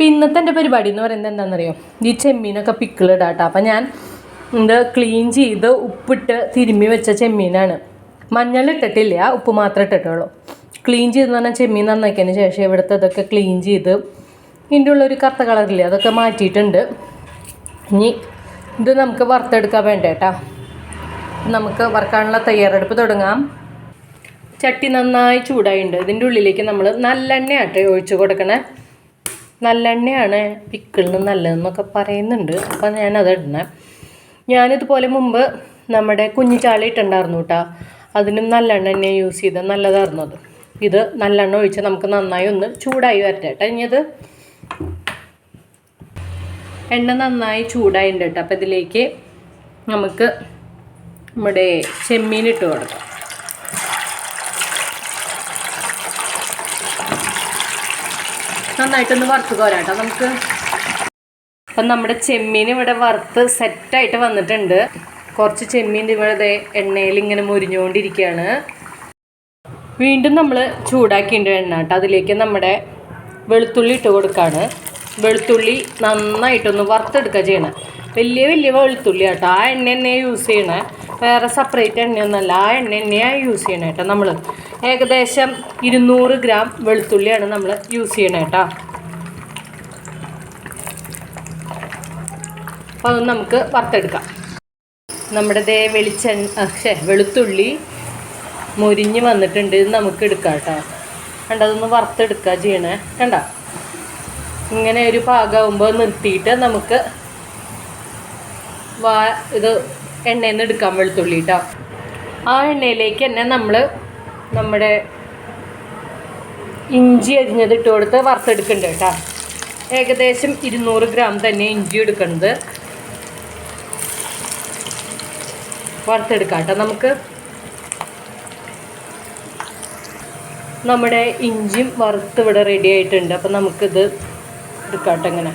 അപ്പം ഇന്നത്തെ എന്റെ പരിപാടി എന്ന് പറയുന്നത് എന്താണെന്നറിയോ? ഈ ചെമ്മീനൊക്കെ പിക്കിളിടാട്ടോ അപ്പം ഞാൻ ഇത് ക്ലീൻ ചെയ്ത് ഉപ്പിട്ട് തിരുമ്മി വെച്ച ചെമ്മീനാണ്. മഞ്ഞൾ ഇട്ടിട്ടില്ല ഉപ്പ് മാത്രം ഇട്ടിട്ടുള്ളൂ. ക്ലീൻ ചെയ്തെന്ന് പറഞ്ഞാൽ ചെമ്മീൻ നന്നാക്കിയതിന് ശേഷം ഇവിടുത്തെ ഇതൊക്കെ ക്ലീൻ ചെയ്ത് ഇതിന്റെ ഉള്ളൊരു കറുത്ത കളറില്ലേ അതൊക്കെ മാറ്റിയിട്ടുണ്ട്. ഇനി ഇത് നമുക്ക് വറുത്തെടുക്കാൻ വേണ്ടേട്ടാ നമുക്ക് വറുക്കാനുള്ള തയ്യാറെടുപ്പ് തുടങ്ങാം. ചട്ടി നന്നായി ചൂടായിട്ടുണ്ട്. ഇതിന്റെ ഉള്ളിലേക്ക് നമ്മൾ നല്ലെണ്ണയാട്ടെ ഒഴിച്ച് കൊടുക്കണേ. നല്ലെണ്ണയാണ് പിക്കിളിന് നല്ലതെന്നൊക്കെ പറയുന്നുണ്ട്. അപ്പം ഞാനത് ഇടണേ. ഞാനിതുപോലെ മുമ്പ് നമ്മുടെ കുഞ്ഞിച്ചാളി ഇട്ടുണ്ടായിരുന്നു കേട്ടോ. അതിനും നല്ലെണ്ണ തന്നെ യൂസ് ചെയ്ത് നല്ലതായിരുന്നു അത്. ഇത് നല്ലെണ്ണ ഒഴിച്ച് നമുക്ക് നന്നായി ഒന്ന് ചൂടായി വരട്ടെ കേട്ടോ. ഇനി അത് എണ്ണ നന്നായി ചൂടായിട്ടുണ്ട് കേട്ടോ. അപ്പം ഇതിലേക്ക് നമുക്ക് നമ്മുടെ ചെമ്മീൻ ഇട്ട് കൊടുക്കാം. നന്നായിട്ടൊന്ന് വറുത്ത് കോരാട്ടോ. നമുക്ക് അപ്പം നമ്മുടെ ചെമ്മീൻ ഇവിടെ വറുത്ത് സെറ്റായിട്ട് വന്നിട്ടുണ്ട്. കുറച്ച് ചെമ്മീൻ ഇവിടെ എണ്ണയിൽ ഇങ്ങനെ മുരിഞ്ഞുകൊണ്ടിരിക്കുകയാണ്. വീണ്ടും നമ്മൾ ചൂടാക്കിയിട്ട് എണ്ണ കേട്ടോ അതിലേക്ക് നമ്മുടെ വെളുത്തുള്ളി ഇട്ട് കൊടുക്കുകയാണ് വെളുത്തുള്ളി നന്നായിട്ടൊന്ന് വറുത്തെടുക്കുക ചെയ്യണം. വലിയ വലിയ വെളുത്തുള്ളി കേട്ടോ ആ എണ്ണ തന്നെയാണ് യൂസ് ചെയ്യണേ. വേറെ സെപ്പറേറ്റ് എണ്ണയൊന്നുമല്ല. ആ എണ്ണ തന്നെയാണ് യൂസ് ചെയ്യണേ കേട്ടോ നമ്മൾ ഏകദേശം ഇരുന്നൂറ് ഗ്രാം വെളുത്തുള്ളിയാണ് നമ്മൾ യൂസ് ചെയ്യണേ കേട്ടോ അപ്പോൾ അതൊന്ന് നമുക്ക് വറുത്തെടുക്കാം. നമ്മുടെ ദേ വെളിച്ചെണ്ണ ഷേ വെളുത്തുള്ളി മുരിഞ്ഞ് വന്നിട്ടുണ്ട്. ഇത് നമുക്ക് എടുക്കാം കേട്ടോ കണ്ട അതൊന്ന് വറുത്തെടുക്കുക ചെയ്യണേ. കണ്ട? ഇങ്ങനെ ഒരു പാകമാകുമ്പോൾ നിർത്തിയിട്ട് നമുക്ക് വാ ഇത് എണ്ണയിൽ നിന്ന് എടുക്കാം വെളുത്തുള്ളി കേട്ടോ ആ എണ്ണയിലേക്ക് തന്നെ നമ്മൾ നമ്മുടെ ഇഞ്ചി അരിഞ്ഞത് ഇട്ട് കൊടുത്ത് വറുത്തെടുക്കുന്നുണ്ട് കേട്ടോ. ഏകദേശം ഇരുന്നൂറ് ഗ്രാം തന്നെ ഇഞ്ചി എടുക്കുന്നത് വറുത്തെടുക്കാം കേട്ടോ നമുക്ക്. നമ്മുടെ ഇഞ്ചിയും വറുത്ത് ഇവിടെ റെഡി ആയിട്ടുണ്ട്. അപ്പം നമുക്കിത് എടുക്കാം കേട്ടോ ഇങ്ങനെ.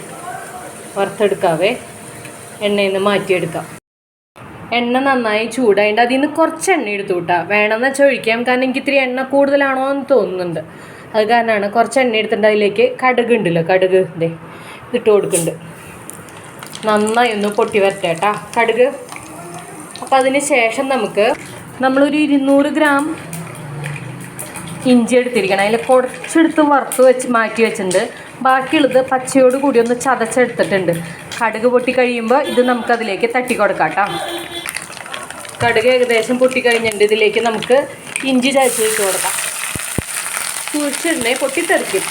വറുത്തെടുക്കാവേ. എണ്ണയിൽ നിന്ന് മാറ്റിയെടുക്കാം. എണ്ണ നന്നായി ചൂടായിട്ട് അതിൽ നിന്ന് കുറച്ച് എണ്ണ എടുത്തു കൂട്ടാ വേണമെന്ന് വെച്ചാൽ ഒഴിക്കാം. കാരണം എനിക്ക് ഇത്തിരി എണ്ണ കൂടുതലാണോ എന്ന് തോന്നുന്നുണ്ട്. അത് കാരണമാണ് കുറച്ച് എണ്ണ എടുത്തിട്ട് അതിലേക്ക് കടുക് ഉണ്ടല്ലോ കടുക് ഇതേ ഇട്ട് കൊടുക്കുന്നുണ്ട് നന്നായി ഒന്ന് പൊട്ടി വരട്ടെ കടുക്. അപ്പോൾ അതിന് ശേഷം നമുക്ക് നമ്മളൊരു ഇരുന്നൂറ് ഗ്രാം ഇഞ്ചി എടുത്തിരിക്കണം. അതിൽ കുറച്ചെടുത്ത് വറുത്ത് വെച്ച് മാറ്റി വെച്ചിട്ടുണ്ട്. ബാക്കിയുള്ളത് പച്ചയോട് കൂടി ഒന്ന് ചതച്ചെടുത്തിട്ടുണ്ട്. കടുക് പൊട്ടി കഴിയുമ്പോൾ ഇത് നമുക്കതിലേക്ക് തട്ടി കൊടുക്കാം കേട്ടോ കടുക് ഏകദേശം പൊട്ടിക്കഴിഞ്ഞിട്ടുണ്ട്. ഇതിലേക്ക് നമുക്ക് ഇഞ്ചി ചതച്ച് ഇട്ട് കൊടുക്കാം. സൂക്ഷിച്ചിടണേ പൊട്ടിത്തെറിക്കും.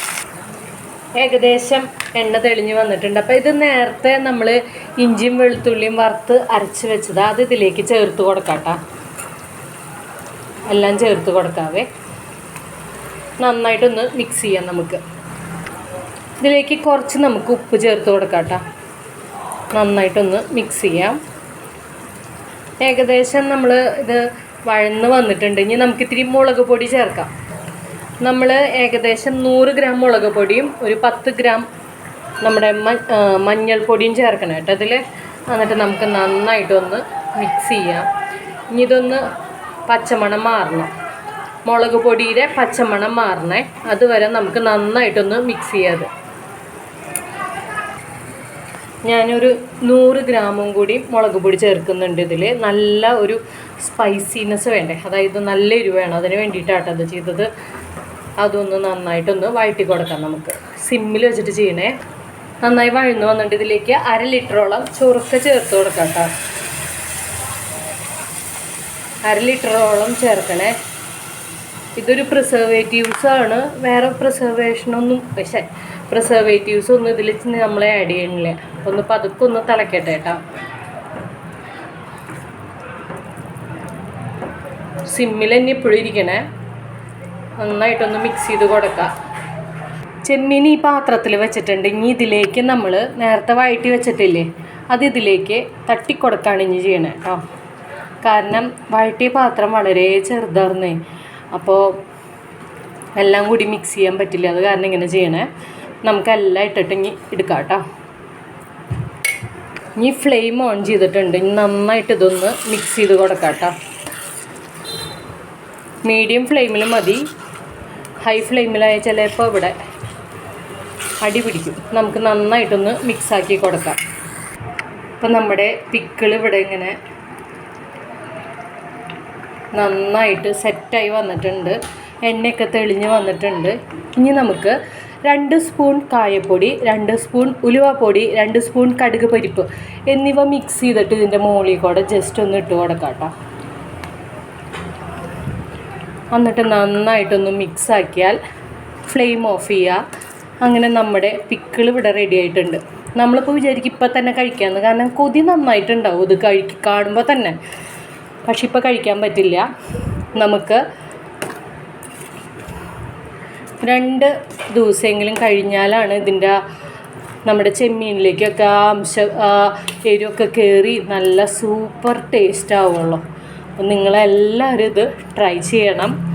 ഏകദേശം എണ്ണ തെളിഞ്ഞ് വന്നിട്ടുണ്ട്. അപ്പോൾ ഇത് നേരത്തെ നമ്മൾ ഇഞ്ചിയും വെളുത്തുള്ളിയും വറുത്ത് അരച്ച് വെച്ചത് അത് ഇതിലേക്ക് ചേർത്ത് കൊടുക്കാം എല്ലാം ചേർത്ത് കൊടുക്കാവേ. നന്നായിട്ടൊന്ന് മിക്സ് ചെയ്യാം നമുക്ക്. ഇതിലേക്ക് കുറച്ച് നമുക്ക് ഉപ്പ് ചേർത്ത് കൊടുക്കാം നന്നായിട്ടൊന്ന് മിക്സ് ചെയ്യാം. ഏകദേശം നമ്മൾ ഇത് വഴന്ന് വന്നിട്ടുണ്ട്. ഇനി നമുക്ക് ഇത്തിരി മുളക് പൊടി ചേർക്കാം. നമ്മൾ ഏകദേശം നൂറ് ഗ്രാം മുളക് പൊടിയും ഒരു പത്ത് ഗ്രാം നമ്മുടെ മഞ്ഞൾപ്പൊടിയും ചേർക്കണം കേട്ടോ. അതിൽ എന്നിട്ട് നമുക്ക് നന്നായിട്ടൊന്ന് മിക്സ് ചെയ്യാം. ഇനി ഇതൊന്ന് പച്ചമണം മാറണം. മുളക് പൊടിയുടെ പച്ചമണം മാറണേ. അതുവരെ നമുക്ക് നന്നായിട്ടൊന്ന് മിക്സ് ചെയ്യാത് ഞാനൊരു നൂറ് ഗ്രാമും കൂടി മുളക് പൊടി ചേർക്കുന്നുണ്ട് ഇതിൽ നല്ല ഒരു സ്പൈസിനെസ് വേണ്ടേ? അതായത് നല്ല എരിവ് വേണം അതിന് വേണ്ടിയിട്ടാട്ടോ അത് ചെയ്തത്. അതൊന്ന് നന്നായിട്ടൊന്ന് വഴറ്റി കൊടുക്കാം നമുക്ക്. സിമ്മിൽ വെച്ചിട്ട് ചെയ്യണേ. നന്നായി വഴന്നു വന്നിട്ട് ഇതിലേക്ക് അര ലിറ്ററോളം ചൊറുക്ക ചേർത്ത് കൊടുക്കാം കേട്ടോ അര ലിറ്ററോളം ചേർക്കണേ. ഇതൊരു പ്രിസർവേറ്റീവ്സ് ആണ്. വേറെ പ്രിസർവേഷനൊന്നും പക്ഷേ പ്രിസർവേറ്റീവ്സ് ഒന്നും ഇതിൽ നമ്മൾ ആഡ് ചെയ്യണില്ല ഒന്ന് പതുക്കെ ഒന്ന് തിളക്കട്ടെ കേട്ടോ. സിമ്മിൽ തന്നെ ഇപ്പോഴും ഇരിക്കണേ. നന്നായിട്ടൊന്ന് മിക്സ് ചെയ്ത് കൊടുക്കാം. ചെമ്മീൻ ഈ പാത്രത്തിൽ വെച്ചിട്ടുണ്ട്. ഇനി ഇതിലേക്ക് നമ്മൾ നേരത്തെ വഴറ്റി വെച്ചിട്ടില്ലേ അത് ഇതിലേക്ക് തട്ടിക്കൊടുക്കാണ് ഇനി ചെയ്യണേ കേട്ടോ. കാരണം വഴറ്റിയ പാത്രം വളരെ ചെറുതായിരുന്നേ. അപ്പോൾ എല്ലാം കൂടി മിക്സ് ചെയ്യാൻ പറ്റില്ല. അത് കാരണം ഇങ്ങനെ ചെയ്യണേ. നമുക്കെല്ലാം ഇനി എടുക്കാം കേട്ടോ. ഇനി ഫ്ലെയിം ഓൺ ചെയ്തിട്ടുണ്ട്. ഇനി നന്നായിട്ട് ഇതൊന്ന് മിക്സ് ചെയ്ത് കൊടുക്കാം കേട്ടോ. മീഡിയം ഫ്ലെയിമിൽ മതി. ഹൈ ഫ്ലെയിമിലായ ചിലപ്പോൾ ഇവിടെ അടി പിടിക്കും. നമുക്ക് നന്നായിട്ടൊന്ന് മിക്സാക്കി കൊടുക്കാം. അപ്പം നമ്മുടെ പിക്കിൾ ഇവിടെ ഇങ്ങനെ നന്നായിട്ട് സെറ്റായി വന്നിട്ടുണ്ട്. എണ്ണയൊക്കെ തെളിഞ്ഞ് വന്നിട്ടുണ്ട്. ഇനി നമുക്ക് രണ്ട് സ്പൂൺ കായപ്പൊടി രണ്ട് സ്പൂൺ ഉലുവപ്പൊടി രണ്ട് സ്പൂൺ കടുക് പരിപ്പ് എന്നിവ മിക്സ് ചെയ്തിട്ട് ഇതിന്റെ മുകളിൽ കൂടെ ജസ്റ്റ് ഒന്ന് ഇട്ട് കൊടുക്കാം കേട്ടോ. എന്നിട്ട് നന്നായിട്ടൊന്ന് മിക്സ് ആക്കിയാൽ ഫ്ലെയിം ഓഫ് ചെയ്യുക. അങ്ങനെ നമ്മുടെ പിക്കിൾ ഇവിടെ റെഡി ആയിട്ടുണ്ട്. നമ്മളിപ്പോൾ വിചാരിക്കും ഇപ്പം തന്നെ കഴിക്കാമെന്ന് കാരണം കൊതി നന്നായിട്ടുണ്ടാവും. ഇത് കഴിക്കാണുമ്പോൾ തന്നെ. പക്ഷെ ഇപ്പോൾ കഴിക്കാൻ പറ്റില്ല. നമുക്ക് രണ്ട് ദിവസമെങ്കിലും കഴിഞ്ഞാലാണ് ഇതിന്റെ നമ്മുടെ ചെമ്മീനിലേക്കൊക്കെ ആ അംശ ആ എരിവൊക്കെ കയറി നല്ല സൂപ്പർ ടേസ്റ്റ് ആവുള്ളൂ. അപ്പം നിങ്ങളെല്ലാവരും ഇത് ട്രൈ ചെയ്യണം.